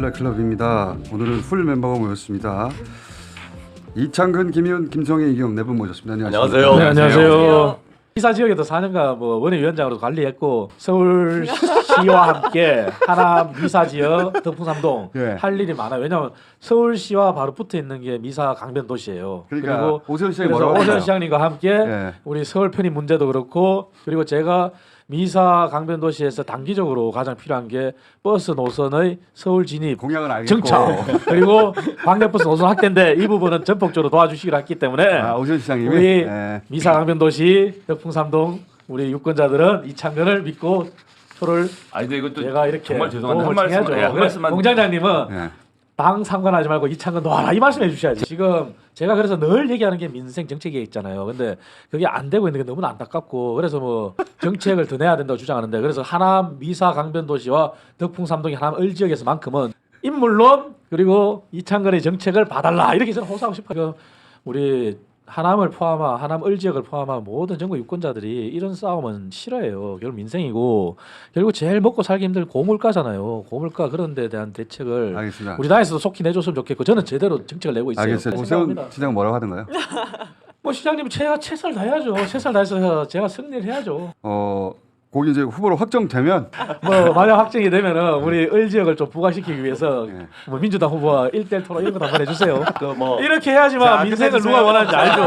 신라 클럽입니다. 오늘은 풀 멤버가 모였습니다. 이창근, 김희훈, 김성희, 이경 네분 모셨습니다. 안녕하세요. 안녕하세요. 네, 안녕하세요. 시사 지역에도 4년간 뭐 원외위원장으로 관리했고 서울시와 함께 하남 미사 지역 덕풍삼동 예. 할 일이 많아요. 왜냐하면 서울시와 바로 붙어 있는 게 미사 강변 도시예요. 그러니까 그리고 오세훈 시장이 뭐라고 오세훈? 시장님과 함께 예. 우리 서울 편입 문제도 그렇고 그리고 제가 미사 강변 도시에서 단기적으로 가장 필요한 게 버스 노선의 서울 진입 공약은 알겠고 정착 그리고 광역버스 노선 확대인데 이 부분은 전폭적으로 도와주시기로 했기 때문에 아, 오세훈 시장님이 우리 예. 미사 강변도시 덕풍삼동 우리 유권자들은 이창근을 믿고 표를 아니 근데 이것도 제가 이렇게 정말 죄송한데 한 말씀 청해야죠. 예, 한 말씀만 공장장님은 예. 당 상관하지 말고 이창근 놓아라 이 말씀 해주셔야지. 지금 제가 그래서 늘 얘기하는 게 민생 정책이 있잖아요. 근데 그게 안 되고 있는 게 너무 안타깝고 그래서 뭐 정책을 더 내야 된다고 주장하는데 그래서 하남 미사 강변도시와 덕풍 삼동의 하남 을 지역에서만큼은 인물론 그리고 이창근의 정책을 봐달라 이렇게 저는 호소하고 싶어요. 우리 하남을 포함한 하남 을 지역을 포함한 모든 전국 유권자들이 이런 싸움은 싫어해요. 결국 민생이고 결국 제일 먹고 살기 힘든 고물가잖아요. 고물가 그런 데 대한 대책을 알겠습니다. 우리 당에서도 속히 내줬으면 좋겠고 저는 제대로 정책을 내고 있어요. 그렇게 오세훈 생각합니다. 시장 뭐라고 하던가요? 뭐 시장님 제가 최선을 다해야죠. 최선을 다해서 제가 승리를 해야죠. 어, 거기 이제 후보로 확정되면 뭐 만약 확정이 되면은 우리 을 지역을 좀 부각시키기 위해서 예. 뭐 민주당 후보와 일대일 토론 이런 거 한번 해주세요. 그뭐 이렇게 해야지만 자, 민생을. 누가 원하는지 알죠.